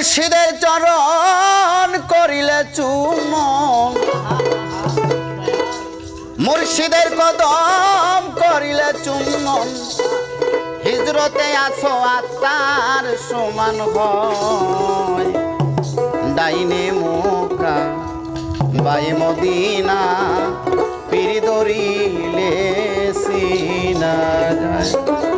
মুর্শিদের চরণ করিলে চুম মুর্শিদের কদম করিলে চুম হিজরতে আসো আত্মার সমান হয় ডাইনে মোকা বাই মদিনা পিড়ি দরিলে সিনা যায়।